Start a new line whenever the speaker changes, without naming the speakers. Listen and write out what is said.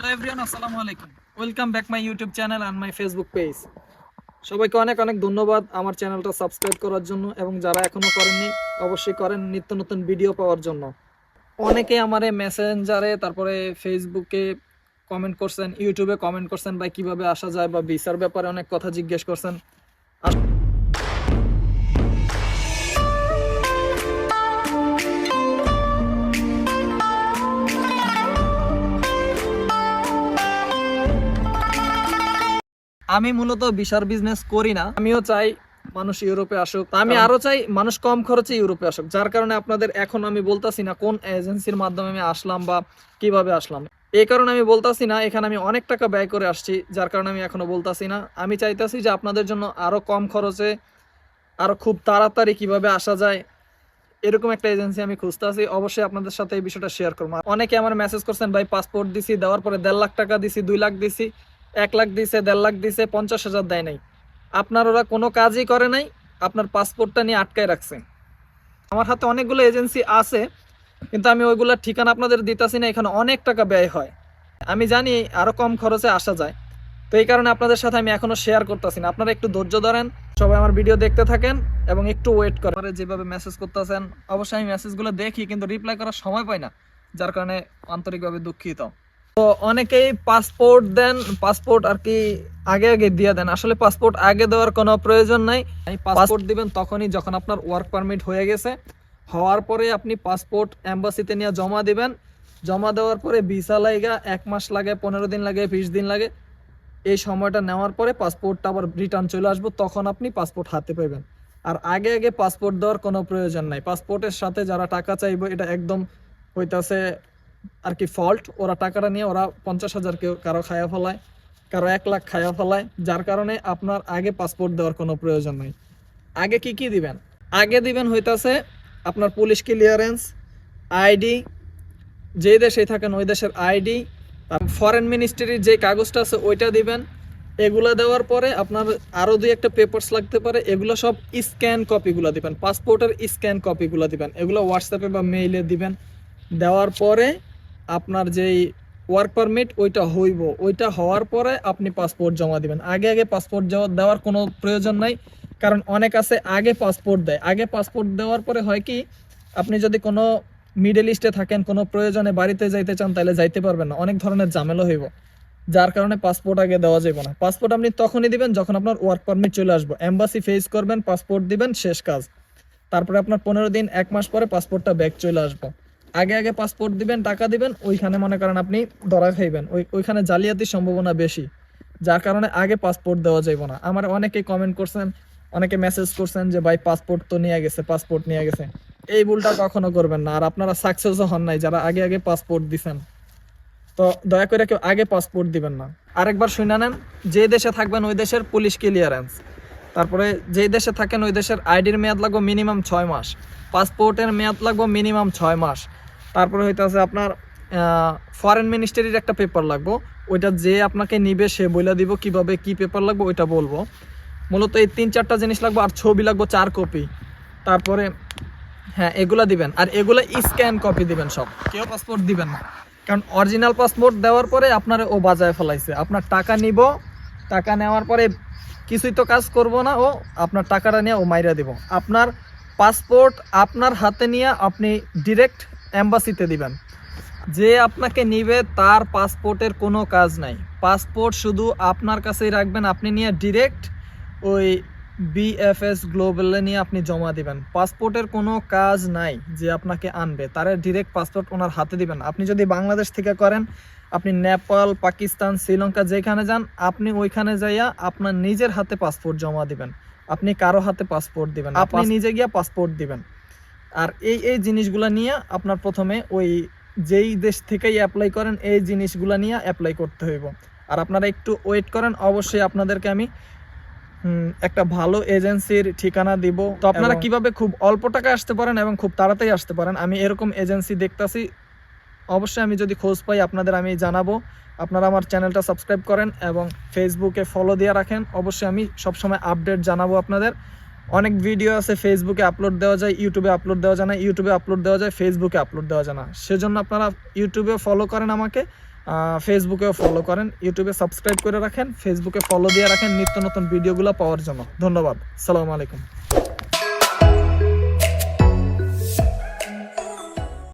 Hello everyone আসসালামু আলাইকুম। Welcome back my YouTube channel and my Facebook page সবাইকে অনেক অনেক ধন্যবাদ আমার চ্যানেলটা সাবস্ক্রাইব করার জন্য এবং যারা এখনও করেননি, অবশ্যই করেন নিত্য নতুন ভিডিও পাওয়ার জন্য। অনেকে আমারে মেসেঞ্জারে তারপরে ফেসবুকে কমেন্ট করছেন ইউটিউবে কমেন্ট করছেন বা কীভাবে আসা যায় বা ভিসার ব্যাপারে অনেক কথা জিজ্ঞেস করছেন। আমি মূলত বিশার বিজনেস করি না। আমিও চাই মানুষ ইউরোপে আসুক। আমি আরও চাই মানুষ কম খরচে ইউরোপে আসুক। যার কারণে আপনাদের এখন আমি বলতাছি না কোন এজেন্সির মাধ্যমে আমি আসলাম বা কীভাবে আসলাম। এই কারণে আমি বলতাছি না এখানে আমি অনেক টাকা ব্যয় করে আসছি যার কারণে আমি এখনও বলতাছি না। আমি চাইতাছি যে আপনাদের জন্য আরও কম খরচে আরও খুব তাড়াতাড়ি কীভাবে আসা যায় এরকম একটা এজেন্সি আমি খুঁজতেছি। অবশ্যই আপনাদের সাথে এই বিষয়টা শেয়ার করব। অনেকে আমার মেসেজ করছেন ভাই পাসপোর্ট দিছি দেওয়ার পরে দেড় লাখ টাকা দিছি দুই লাখ দিছি। এক লাখ দিছে, দেড় লাখ দিছে, পঞ্চাশ হাজার দেয় নাই। আপনার ওরা কোনো কাজই করে নাই, আপনার পাসপোর্টটা নিয়ে আটকায় রাখছে। আমার হাতে অনেকগুলো এজেন্সি আছে, কিন্তু আমি ওইগুলোর ঠিকানা আপনাদের দিতেছি না, এখানে অনেক টাকা ব্যয় হয়। আমি জানি আরও কম খরচে আসা যায়, তো এই কারণে আপনাদের সাথে আমি এখনও শেয়ার করতেছি না। আপনারা একটু ধৈর্য ধরেন, সবাই আমার ভিডিও দেখতে থাকেন এবং একটু ওয়েট করেন। যেভাবে মেসেজ করতেছেন, অবশ্যই আমি মেসেজগুলো দেখি, কিন্তু রিপ্লাই করার সময় পাই না, যার কারণে আন্তরিকভাবে দুঃখিত। তো অনেকেই পাসপোর্ট দেন পাসপোর্ট আর কি আগে আগে দিয়ে দেন। আসলে পাসপোর্ট আগে দেওয়ার কোনো প্রয়োজন নাই। পাসপোর্ট দিবেন তখনই যখন আপনার ওয়ার্ক পারমিট হয়ে গেছে। হওয়ার পরে আপনি পাসপোর্ট এম্বাসিতে নিয়ে জমা দিবেন। জমা দেওয়ার পরে ভিসা লাগা এক মাস লাগে পনেরো দিন লাগে বিশ দিন লাগে। এই সময়টা নেওয়ার পরে পাসপোর্টটা আবার রিটার্ন চলে আসব তখন আপনি পাসপোর্ট হাতে পাবেন আর আগে আগে পাসপোর্ট দেওয়ার কোনো প্রয়োজন নাই। পাসপোর্টের সাথে যারা টাকা চাইবে এটা একদম হইতাছে আর কি ফল্ট ওরা টাকাটা নিয়ে ওরা পঞ্চাশ হাজার কেউ কারও খায়া ফেলায়, কারও এক লাখ খায়া ফেলায়, যার কারণে আপনার আগে পাসপোর্ট দেওয়ার কোনো প্রয়োজন নাই। আগে কি কি দিবেন? আগে দিবেন হইতাছে আপনার পুলিশ ক্লিয়ারেন্স আইডি যে দেশে থাকেন ওই দেশের আইডি ফরেন মিনিস্ট্রির যে কাগজটা আছে ওইটা দিবেন। এগুলা দেওয়ার পরে আপনার আরও দুই একটা পেপারস লাগতে পারে, এগুলো সব স্ক্যান কপিগুলো দিবেন। পাসপোর্টের স্ক্যান কপিগুলো দিবেন। এগুলো হোয়াটসঅ্যাপে বা মেইলে দিবেন। দেওয়ার পরে আপনার যেই ওয়ার্ক পারমিট ওইটা হইব। ওইটা হওয়ার পরে আপনি পাসপোর্ট জমা দিবেন। আগে আগে পাসপোর্ট দেওয়ার কোনো প্রয়োজন নাই, কারণ অনেক আছে, আগে পাসপোর্ট দেয়। আগে পাসপোর্ট দেওয়ার পরে হয় কি, আপনি যদি কোনো মিডল ইস্টে থাকেন, কোনো প্রয়োজনে বাড়িতে যাইতে চান, তাহলে যাইতে পারবেন না। অনেক ধরনের ঝামেলা হইব, যার কারণে পাসপোর্ট আগে দেওয়া যাবে না। পাসপোর্ট আপনি তখনই দিবেন যখন আপনার ওয়ার্ক পারমিট চলে আসব। এম্বাসি ফেস করবেন পাসপোর্ট দিবেন, শেষ কাজ। তারপরে আপনার পনেরো দিন, এক মাস পরে পাসপোর্টটা ব্যাক চলে আসবে। আগে আগে পাসপোর্ট দিবেন, টাকা দিবেন, ওইখানে মনে করেন আপনি ধরা খাইবেন। ওই, ওইখানে জালিয়াতির সম্ভাবনা বেশি, যার কারণে আগে পাসপোর্ট দেওয়া যাইব না। আমার অনেকে কমেন্ট করছেন, অনেকে মেসেজ করছেন যে, ভাই পাসপোর্ট তো নিয়ে গেছে পাসপোর্ট নিয়ে গেছে। এই ভুলটা কখনো করবেন না। আর আপনারা সাকসেসও হন নাই, যারা আগে আগে পাসপোর্ট দিছেন। তো দয়া করে কেউ আগে পাসপোর্ট দিবেন না। আরেকবার শুনে নেন, যে দেশে থাকবেন, ওই দেশের পুলিশ ক্লিয়ারেন্স তারপরে যে দেশে থাকেন, ওই দেশের আইডির মেয়াদ লাগবে মিনিমাম ছয় মাস। পাসপোর্টের মেয়াদ লাগবে মিনিমাম ছয় মাস। তারপরে হইতেছে আপনার ফরেন মিনিস্ট্রির একটা পেপার লাগবো। ওইটা যে আপনাকে নিবে সে বইলা দিব কীভাবে কি পেপার লাগবে, ওইটা বলব। মূলত এই তিন চারটা জিনিস লাগবো আর ছবি লাগবো চার কপি তারপরে হ্যাঁ এগুলা দিবেন। আর এগুলা স্ক্যান কপি দিবেন সব। কেউ পাসপোর্ট দিবেন না। কারণ অরিজিনাল পাসপোর্ট দেওয়ার পরে আপনার ও বাজায় ফেলাইছে। আপনার টাকা নিব, টাকা নেওয়ার পরে কিছুই তো কাজ করব না, ও আপনার টাকাটা নিয়ে ও মাইরা দিব। আপনার পাসপোর্ট আপনার হাতে নিয়ে আপনি ডিরেক্ট অ্যাম্বাসিতে দিবেন। যে আপনাকে নিবে তার পাসপোর্টের কোনো কাজ নাই। পাসপোর্ট শুধু আপনার কাছেই রাখবেন আপনি নিয়ে ডিরেক্ট ওই বিএফএস গ্লোবালে নিয়ে আপনি জমা দিবেন। পাসপোর্টের কোনো কাজ নাই যে আপনাকে আনবে তারা ডিরেক্ট পাসপোর্ট ওনার হাতে দিবেন। আপনি যদি বাংলাদেশ থেকে করেন আপনি নেপাল পাকিস্তান শ্রীলঙ্কা যেখানে যান আপনি ওইখানে যাইয়া আপনার নিজের হাতে পাসপোর্ট জমা দিবেন। আপনি কারও হাতে পাসপোর্ট দিবেন আপনি নিজে গিয়া পাসপোর্ট দিবেন। আর এই এই জিনিসগুলা নিয়ে আপনার প্রথমে ওই যেই দেশ থেকেই অ্যাপ্লাই করেন এই জিনিসগুলা নিয়ে অ্যাপ্লাই করতে হইব। আর আপনারা একটু ওয়েট করেন অবশ্যই আপনাদেরকে আমি একটা ভালো এজেন্সির ঠিকানা দিব। তো আপনারা কীভাবে খুব অল্প টাকা আসতে পারেন এবং খুব তাড়াতাড়ি আসতে পারেন আমি এরকম এজেন্সি দেখতাছি। অবশ্যই আমি যদি খোঁজ পাই আপনাদের আমি জানাব। আপনারা আমার চ্যানেলটা সাবস্ক্রাইব করেন এবং ফেসবুকে ফলো দিয়ে রাখেন। অবশ্যই আমি সবসময় আপডেট জানাব আপনাদের। অনেক ভিডিও আছে ফেসবুকে আপলোড দেওয়া যায় ইউটিউবে আপলোড দেওয়া যায় না ইউটিউবে আপলোড দেওয়া যায় ফেসবুকে আপলোড দেওয়া যায় না। সেজন্য আপনারা ইউটিউবে ফলো করেন আমাকে ফেসবুকেও ফলো করেন ইউটিউবে সাবস্ক্রাইব করে রাখেন ফেসবুকে ফলো দিয়ে রাখেন নিত্য নতুন ভিডিওগুলো পাওয়ার জন্য। ধন্যবাদ, সালামু আলাইকুম।